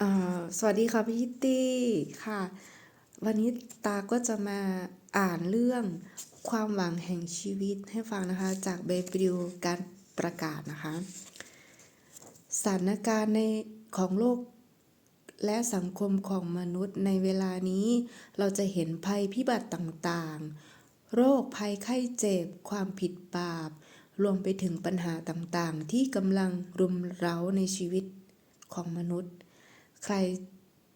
อ่าสวัสดีค่ะพี่คิตตี้ค่ะ วันนี้ตาก็จะมาอ่านเรื่องความหวังแห่งชีวิตให้ฟังนะคะ จากเบปริวการประกาศนะคะ สถานการณ์ในของโลกและสังคมของมนุษย์ในเวลานี้ เราจะเห็นภัยพิบัติต่างๆ โรคภัยไข้เจ็บ ความผิดบาป รวมไปถึงปัญหาต่างๆ ที่กำลังรุมเร้าในชีวิตของมนุษย์ ใคร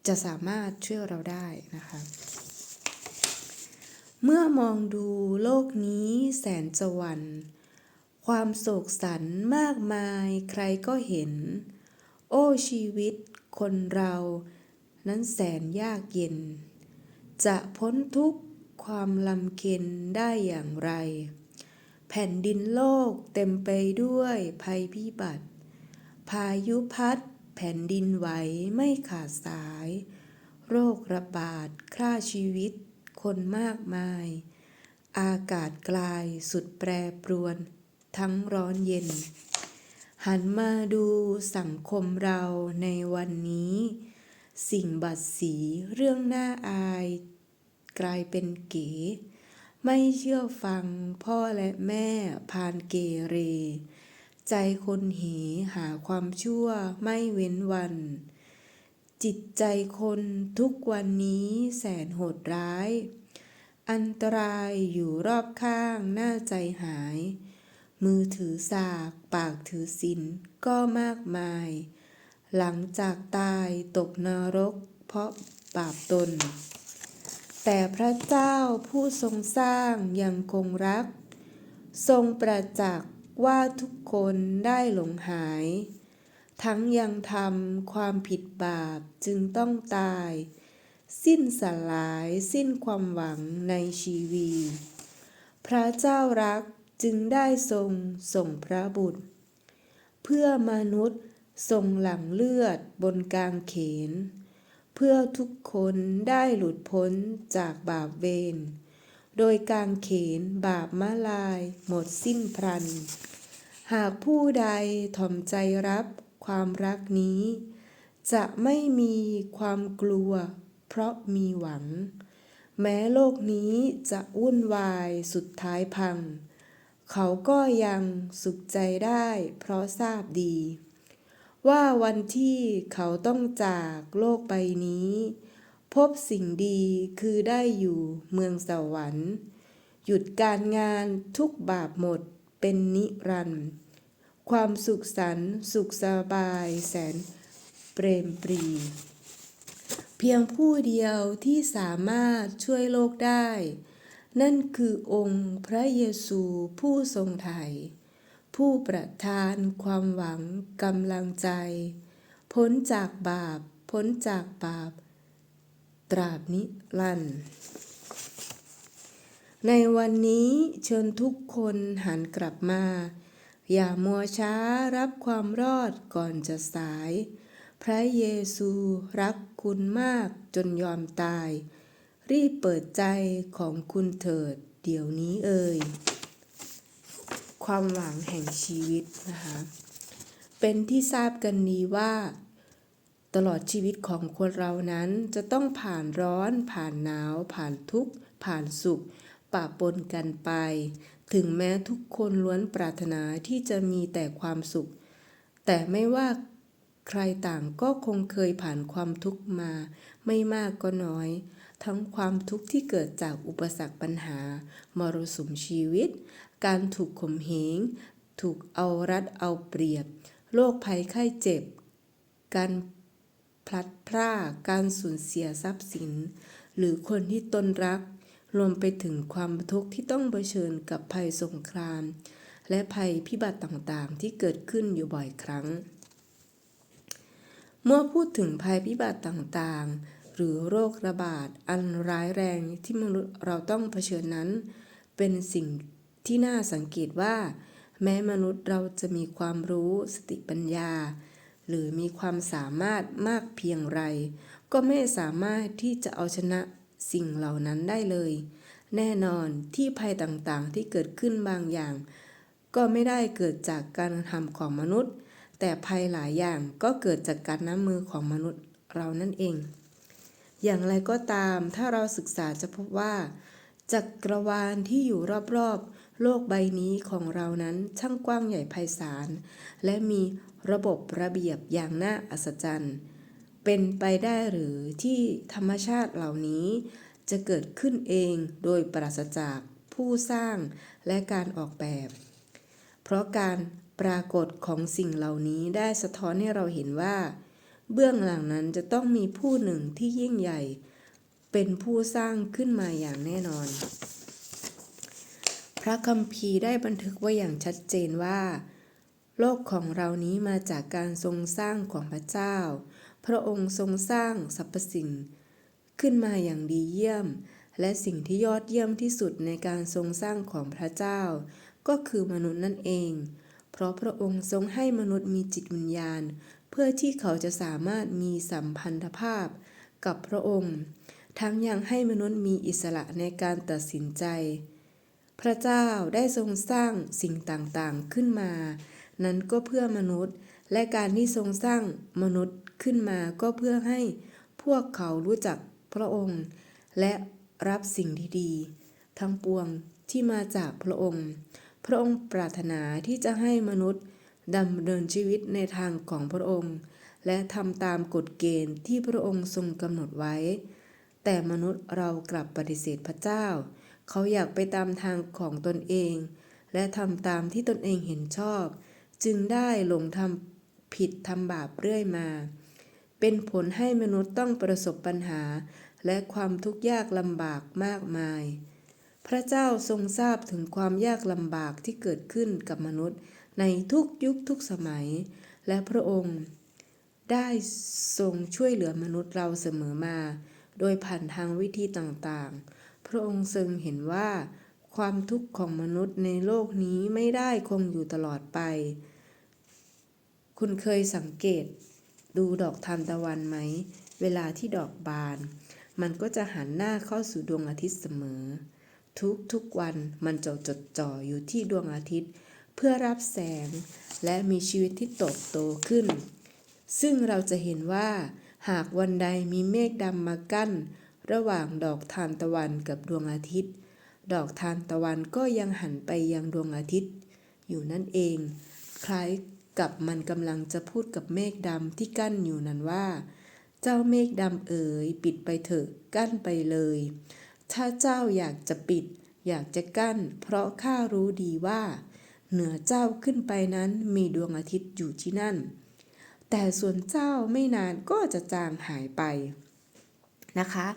จะสามารถช่วยเราได้นะคะ เมื่อมองดูโลกนี้แสนจวันความโศกสันมากมายใครก็เห็น โอ้ชีวิตคนเรา นั้นแสนยากเย็น จะพ้นทุกข์ความลำเค็นได้อย่างไร แผ่นดินโลกเต็มไปด้วยภัยพิบัติ พายุพัด แผ่นดินไหวไม่ขาดสาย โรคระบาดฆ่าชีวิต คนมากมาย อากาศกลายสุดแปรปรวน ทั้งร้อนเย็น หันมาดูสังคมเราในวันนี้ สิ่งบัดสีเรื่องน่าอาย กลายเป็นเก๋ไม่เชื่อฟังพ่อและแม่พานเกเร ใจคนเหหาความชั่วไม่เว้นวัน จิตใจคนทุกวันนี้แสนโหดร้าย อันตรายอยู่รอบข้างน่าใจหาย มือถือสากปากถือศิลก็มากมาย หลังจากตายตกนรกเพราะบาปตน แต่พระเจ้าผู้ทรงสร้างยังคงรัก ทรงประจักษ์ ว่าทุกคนได้หลงหาย ทั้งยังทำความผิดบาปจึงต้องตาย สิ้นสลายสิ้นความหวังในชีวี พระเจ้ารักจึงได้ทรงส่งพระบุตร เพื่อมนุษย์ทรงหลั่งเลือดบนกางเขน เพื่อทุกคนได้หลุดพ้นจากบาปเวร โดยกางเขนบาปมาลาย หมดสิ้นพรัน หากผู้ใดถ่อมใจรับความรักนี้ จะไม่มีความกลัว เพราะมีหวัง แม้โลกนี้จะวุ่นวายสุดท้ายพัง เขาก็ยังสุขใจได้เพราะทราบดี ว่าวันที่เขาต้องจากโลกใบนี้ พบสิ่งดีคือได้อยู่เมืองสวรรค์ หยุดการงานทุกบาปหมดเป็นนิรันดร์ความสุขสันต์สุขสบายแสนเปรมปรี เพียงผู้เดียวที่สามารถช่วยโลกได้ นั่นคือองค์พระเยซูผู้ทรงไถ่ผู้ประทานความหวังกำลังใจ พ้นจากบาป พ้นจากบาป ตราบนิรันดร์ในวันนี้เชิญทุกคนหันกลับมา อย่ามัวช้ารับความรอดก่อนจะสาย พระเยซูรักคุณมากจนยอมตาย รีบเปิดใจของคุณเถิดเดี๋ยวนี้เอ่ยความหวังแห่งชีวิตนะคะเป็นที่ทราบกันดีว่า ตลอดชีวิตของคนเรานั้นจะต้องผ่านร้อน ผ่านหนาว ผ่านทุกข์ ผ่านสุขปะปนกันไป ถึงแม้ทุกคนล้วนปรารถนาที่จะมีแต่ความสุข แต่ไม่ว่าใครต่างก็คงเคยผ่านความทุกข์มา ไม่มากก็น้อย ทั้งความทุกข์ที่เกิดจากอุปสรรคปัญหา มรสุมชีวิต การถูกข่มเหง ถูกเอารัดเอาเปรียบ โรคภัยไข้เจ็บ การ พลัดพรากการสูญเสียทรัพย์สิน หรือคนที่ตนรัก รวมไปถึงความทุกข์ที่ต้องเผชิญกับภัยสงคราม และภัยพิบัติต่างๆ ที่เกิดขึ้นอยู่บ่อยครั้ง เมื่อพูดถึงภัยพิบัติต่างๆ หรือโรคระบาดอันร้ายแรงที่มนุษย์เราต้องเผชิญนั้น เป็นสิ่งที่น่าสังเกตว่า แม้มนุษย์เราจะมีความรู้สติปัญญา หรือมีความสามารถมากเพียงไร ก็ไม่สามารถที่จะเอาชนะสิ่งเหล่านั้นได้เลย แน่นอนที่ภัยต่างๆที่เกิดขึ้นบางอย่าง ก็ไม่ได้เกิดจากการทำของมนุษย์ แต่ภัยหลายอย่างก็เกิดจากการน้ำมือของมนุษย์เรานั่นเอง อย่างไรก็ตามถ้าเราศึกษาจะพบว่า จักรวาลที่อยู่รอบๆ โลกใบนี้ของเรานั้นช่างกว้างใหญ่ไพศาลและมี ระบบระเบียบอย่างน่าอัศจรรย์ เป็นไปได้หรือที่ธรรมชาติเหล่านี้ จะเกิดขึ้นเองโดยปราศจากผู้สร้างและการออกแบบ เพราะการปรากฏของสิ่งเหล่านี้ได้สะท้อนให้เราเห็นว่า เบื้องหลังนั้นจะต้องมีผู้หนึ่งที่ยิ่งใหญ่ เป็นผู้สร้างขึ้นมาอย่างแน่นอน พระคัมภีร์ได้บันทึกไว้อย่างชัดเจนว่า โลกของเรานี้มาจากการทรงสร้างของพระเจ้า พระองค์ทรงสร้างสรรพสิ่ง ขึ้นมาอย่างดีเยี่ยม และสิ่งที่ยอดเยี่ยมที่สุดในการทรงสร้างของพระเจ้า ก็คือมนุษย์นั่นเอง เพราะพระองค์ทรงให้มนุษย์มีจิตวิญญาณ เพื่อที่เขาจะสามารถมีสัมพันธภาพกับพระองค์ ทั้งยังให้มนุษย์มีอิสระในการตัดสินใจ พระเจ้าได้ทรงสร้างสิ่งต่างๆขึ้นมา นั้นก็เพื่อมนุษย์ และการที่ทรงสร้างมนุษย์ขึ้นมาก็เพื่อให้พวกเขารู้จักพระองค์ และรับสิ่งดีๆทั้งปวงที่มาจากพระองค์ พระองค์ปรารถนาที่จะให้มนุษย์ดำเนินชีวิตในทางของพระองค์ และทำตามกฎเกณฑ์ที่พระองค์ทรงกำหนดไว้ แต่มนุษย์เรากลับปฏิเสธพระเจ้า เขาอยากไปตามทางของตนเอง และทำตามที่ตนเองเห็นชอบ จึงได้หลงทำผิดทำบาปเรื่อยมา เป็นผลให้มนุษย์ต้องประสบปัญหา และความทุกข์ยากลำบากมากมาย พระเจ้าทรงทราบถึงความยากลำบากที่เกิดขึ้นกับมนุษย์ในทุกยุคทุกสมัย และพระองค์ ได้ทรงช่วยเหลือมนุษย์เราเสมอมา โดยผ่านทางวิธีต่างๆ พระองค์ทรงเห็นว่าความทุกข์ของมนุษย์ในโลกนี้ไม่ได้คงอยู่ตลอดไป คุณเคยสังเกต ดูดอกทานตะวันไหม เวลาที่ดอกบาน มันก็จะหันหน้าเข้าสู่ดวงอาทิตย์เสมอ ทุกทุกวันมันจะจดจ่ออยู่ที่ดวงอาทิตย์ เพื่อรับแสงและมีชีวิตที่โตโตขึ้น ซึ่งเราจะเห็นว่า หากวันใดมีเมฆดำมากั้น ระหว่างดอกทานตะวันกับดวงอาทิตย์ ดอกทานตะวันก็ยังหันไปยังดวงอาทิตย์ อยู่นั่นเอง คล้าย กับมันกำลังจะพูดกับเมฆดำที่กั้นอยู่นั้นว่า เจ้าเมฆดำเอ๋ยปิดไปเถอะกั้นไปเลย ถ้าเจ้าอยากจะปิด อยากจะกั้น เพราะข้ารู้ดีว่า เหนือเจ้าขึ้นไปนั้นมีดวงอาทิตย์อยู่ที่นั่น แต่ส่วนเจ้าไม่นานก็จะจางหายไปนะคะ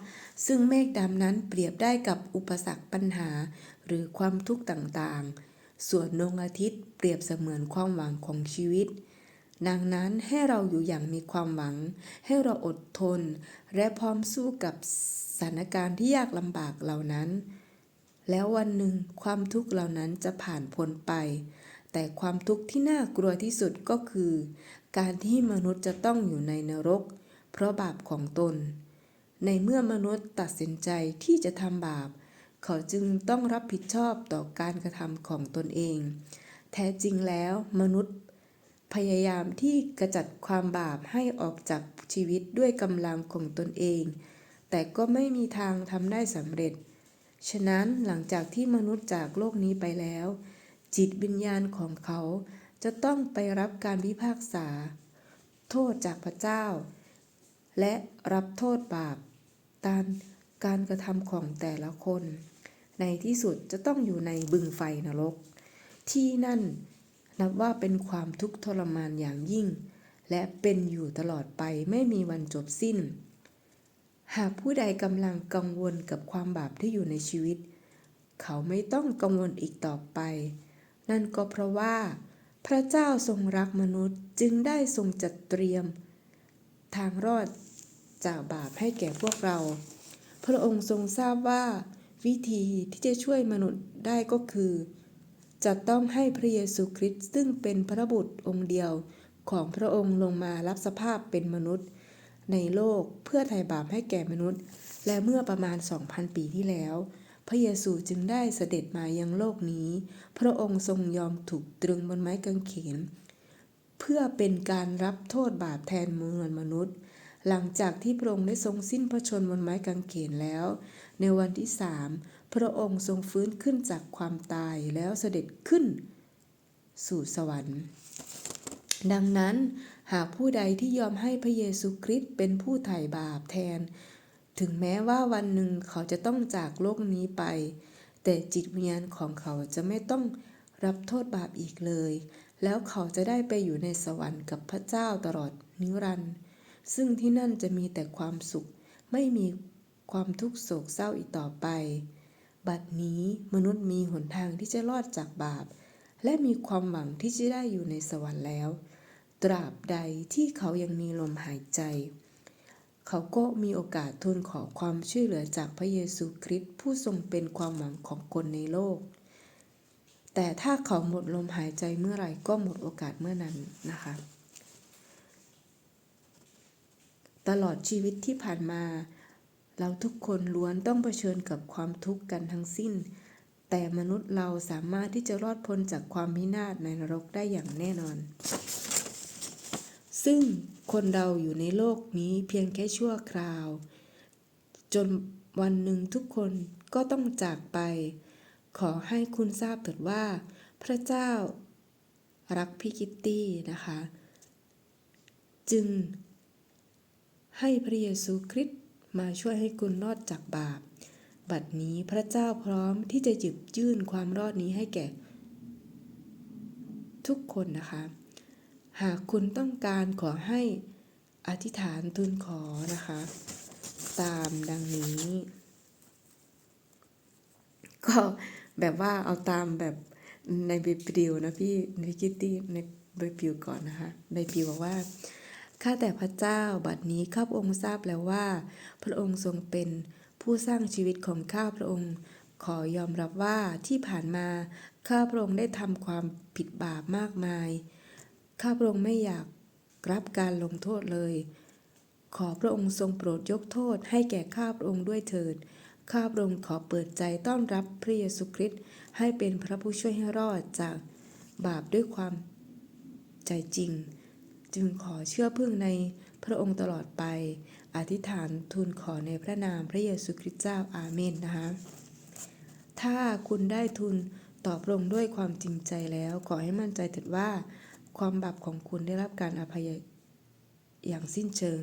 ซึ่งเมฆดำนั้นเปรียบได้กับอุปสรรคปัญหาหรือความทุกข์ต่างๆ ส่วนดวงอาทิตย์เปรียบเสมือนความหวังของชีวิต ดังนั้นให้เราอยู่อย่างมีความหวัง ให้เราอดทน และพร้อมสู้กับสถานการณ์ที่ยากลำบากเหล่านั้น แล้ววันหนึ่งความทุกข์เหล่านั้นจะผ่านพ้นไป แต่ความทุกข์ที่น่ากลัวที่สุดก็คือ การที่มนุษย์จะต้องอยู่ในนรก เพราะบาปของตน ในเมื่อมนุษย์ตัดสินใจที่จะทำบาป เขาจึงต้องรับผิดชอบต่อการกระทำของตนเอง แท้จริงแล้วมนุษย์ พยายามที่กระจัดความบาปให้ออกจากชีวิตด้วยกำลังของตนเอง แต่ก็ไม่มีทางทำได้สำเร็จ ฉะนั้นหลังจากที่มนุษย์จากโลกนี้ไปแล้ว จิตวิญญาณของเขาจะต้องไปรับการพิพากษา โทษจากพระเจ้า และรับโทษบาปตามการกระทำของแต่ละคน ในที่สุดจะต้องอยู่ในบึงไฟนรก ที่นั่นนับว่าเป็นความทุกข์ทรมานอย่างยิ่ง และเป็นอยู่ตลอดไปไม่มีวันจบสิ้น หากผู้ใดกำลังกังวลกับความบาปที่อยู่ในชีวิต เขาไม่ต้องกังวลอีกต่อไป นั่นก็เพราะว่า พระเจ้าทรงรักมนุษย์จึงได้ทรงจัดเตรียม ทางรอดจากบาปให้แก่พวกเรา พระองค์ทรงทราบว่า วิธีที่จะช่วยมนุษย์ได้ก็คือ จะต้องให้พระเยซูคริสต์ซึ่งเป็นพระบุตรองค์เดียวของพระองค์ลงมารับสภาพเป็นมนุษย์ ในโลกเพื่อไถ่บาปให้แก่มนุษย์ และเมื่อประมาณ 2,000 ปีที่แล้ว พระเยซูจึงได้เสด็จมายังโลกนี้ พระองค์ทรงยอมถูกตรึงบนไม้กางเขน เพื่อเป็นการรับโทษบาปแทนมวลมนุษย์ หลังจากที่พระองค์ได้ทรงสิ้นพระชนม์บนไม้กางเขนแล้ว ในวันที่สามพระองค์ทรงฟื้นขึ้นจากความตายแล้วเสด็จขึ้น สู่สวรรค์ ดังนั้นหากผู้ใดที่ยอมให้พระเยซูคริสต์เป็นผู้ไถ่บาปแทน ถึงแม้ว่าวันหนึ่งเขาจะต้องจากโลกนี้ไป แต่จิตวิญญาณของเขาจะไม่ต้องรับโทษบาปอีกเลย แล้วเขาจะได้ไปอยู่ในสวรรค์กับพระเจ้าตลอดนิรันดร์ซึ่งที่นั่นจะมีแต่ความสุขไม่มี ความทุกข์โศกเศร้าอีกต่อไป บัดนี้มนุษย์มีหนทางที่จะรอดจากบาป และมีความหวังที่จะได้อยู่ในสวรรค์แล้ว ตราบใดที่เขายังมีลมหายใจ เขาก็มีโอกาสทูลขอความช่วยเหลือจากพระเยซูคริสต์ผู้ทรงเป็นความหวังของคนในโลก แต่ถ้าเขาหมดลมหายใจเมื่อไหร่ก็หมดโอกาสเมื่อนั้นนะคะตลอดชีวิตที่ผ่านมา เราทุกคนล้วนต้องเผชิญกับความทุกข์กันทั้งสิ้น แต่มนุษย์เราสามารถที่จะรอดพ้นจากความพินาศในนรกได้อย่างแน่นอน ซึ่งคนเราอยู่ในโลกนี้เพียงแค่ชั่วคราว จนวันหนึ่งทุกคนก็ต้องจากไป ขอให้คุณทราบเถิดว่า พระเจ้ารักพี่กิตตี้นะคะ จึงให้พระเยซูคริสต์ มาช่วยให้คุณรอดจากบาป บัดนี้พระเจ้าพร้อมที่จะหยิบยื่นความรอดนี้ให้แก่ ทุกคนนะคะ หากคุณต้องการขอให้อธิษฐานทูลขอนะคะ ตามดังนี้ ก็แบบว่าเอาตามแบบในใบปลิวนะพี่ในคิตตี้ในใบปลิวก่อนนะคะใบปลิวบอกว่า ข้าแต่พระเจ้าบัดนี้ข้าพระองค์ทราบแล้วว่า พระองค์ทรงเป็นผู้สร้างชีวิตของข้าพระองค์ ขอยอมรับว่าที่ผ่านมาข้าพระองค์ได้ทำความผิดบาปมากมาย ข้าพระองค์ไม่อยากรับการลงโทษเลย ขอพระองค์ทรงโปรดยกโทษให้แก่ข้าพระองค์ด้วยเถิด ข้าพระองค์ขอเปิดใจต้อนรับพระเยซูคริสต์ให้เป็นพระผู้ช่วยให้รอดจากบาปด้วยความใจจริง จึงขอเชื่อพึ่งในพระองค์ตลอดไป อธิษฐานทูลขอในพระนามพระเยซูคริสต์เจ้าอาเมนนะคะ ถ้าคุณได้ทุนตอบลงด้วยความจริงใจแล้ว ขอให้มั่นใจเถิดว่า ความบาปของคุณได้รับการอภัยอย่างสิ้นเชิง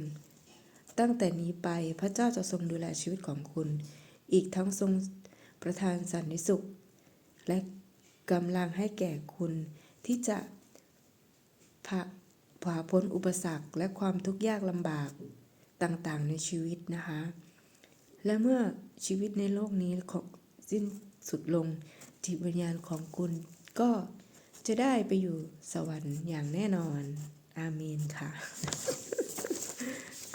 ตั้งแต่นี้ไปพระเจ้าจะทรงดูแลชีวิตของคุณ อีกทั้งทรงประทานสันติสุข และกำลังให้แก่คุณที่จะผ่า ผ่าพ้นอุปสรรคและความทุกข์ยากลำบากต่างๆ ในชีวิตนะคะ และเมื่อชีวิตในโลกนี้ของสิ้นสุดลงจิตวิญญาณของคุณก็จะได้ไปอยู่สวรรค์อย่างแน่นอน อาเมนค่ะ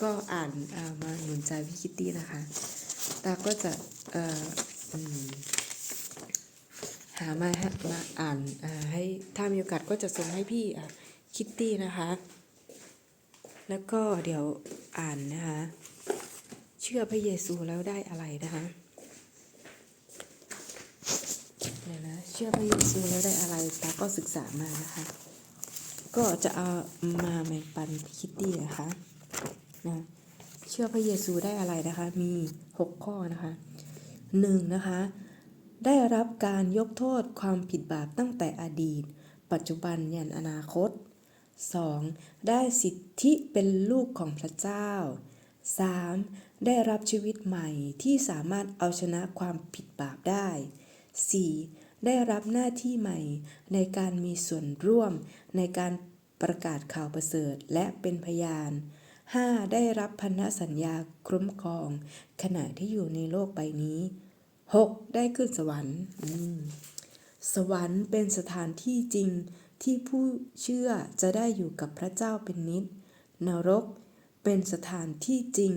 ก็อ่านามาหนุนใจพี่คิตตี้นะคะ ตาก็จะหามาให้มาอ่านให้ถ้ามีโอกาสก็จะส่งให้พี่อะ คิตตี้นะคะ แล้วก็เดี๋ยวอ่านนะคะ เชื่อพระเยซูแล้วได้อะไรนะคะเดี๋ยวนะเชื่อพระเยซูแล้วได้อะไรตาก็ศึกษามานะคะ ก็จะเอามาแบ่งปันคิตตี้นะคะนะเชื่อพระเยซูได้อะไรนะคะ มี 6 ข้อนะคะหนึ่งนะคะ ได้รับการยกโทษความผิดบาปตั้งแต่อดีต ปัจจุบันยันอนาคต 2. ได้สิทธิเป็นลูกของพระเจ้า 3. ได้รับชีวิตใหม่ที่สามารถเอาชนะความผิดบาปได้ 4. ได้รับหน้าที่ใหม่ในการมีส่วนร่วมในการประกาศข่าวประเสริฐและเป็นพยาน 5. ได้รับพันธสัญญาคุ้มครอง ขณะที่อยู่ในโลกใบนี้ 6. ได้ขึ้นสวรรค์ สวรรค์เป็นสถานที่จริง ที่ผู้เชื่อจะได้อยู่กับพระเจ้าเป็นนิจนรกเป็นสถานที่จริง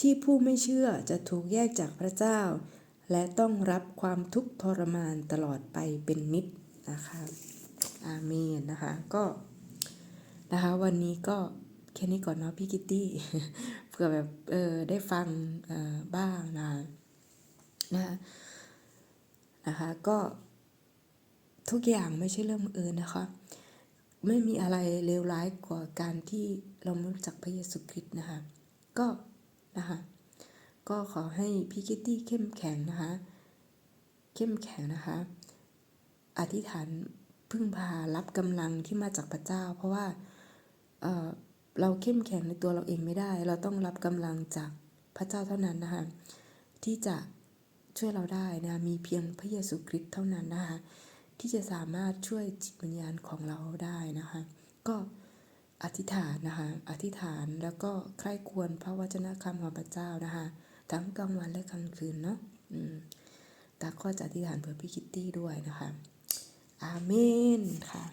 ที่ผู้ไม่เชื่อจะถูกแยกจากพระเจ้า และต้องรับความทุกข์ทรมานตลอดไปเป็นนิจนะคะอาเมนนะคะก็นะคะวันนี้ก็แค่นี้ก่อนเนาะพี่กิตตี้เผื่อแบบเออได้ฟังบ้างนะนะคะนะคะก็ ทุกอย่างไม่ใช่เรื่องบังเอิญนะคะ ไม่มีอะไรเลวร้ายกว่าการที่เราไม่รู้จักพระเยซูคริสต์นะคะ ก็นะคะก็ขอให้พี่คิตตี้เข้มแข็งนะคะ เข้มแข็งนะคะ อธิษฐานพึ่งพารับกำลังที่มาจากพระเจ้า เพราะว่าเอ่อเราเข้มแข็งในตัวเราเองไม่ได้ เราต้องรับกำลังจากพระเจ้าเท่านั้นนะคะ ที่จะช่วยเราได้นะ มีเพียงพระเยซูคริสต์เท่านั้นนะคะ ที่จะสามารถช่วยจิตวิญญาณของเราได้นะคะ ก็อธิษฐานนะคะอธิษฐานแล้วก็ใคร่ควรพระวจนะคำของพระเจ้านะคะ ทั้งกลางวันและกลางคืนเนาะอืมตาก็จะอธิษฐานเพื่อพี่คิตตี้ด้วยนะคะอาเมนค่ะ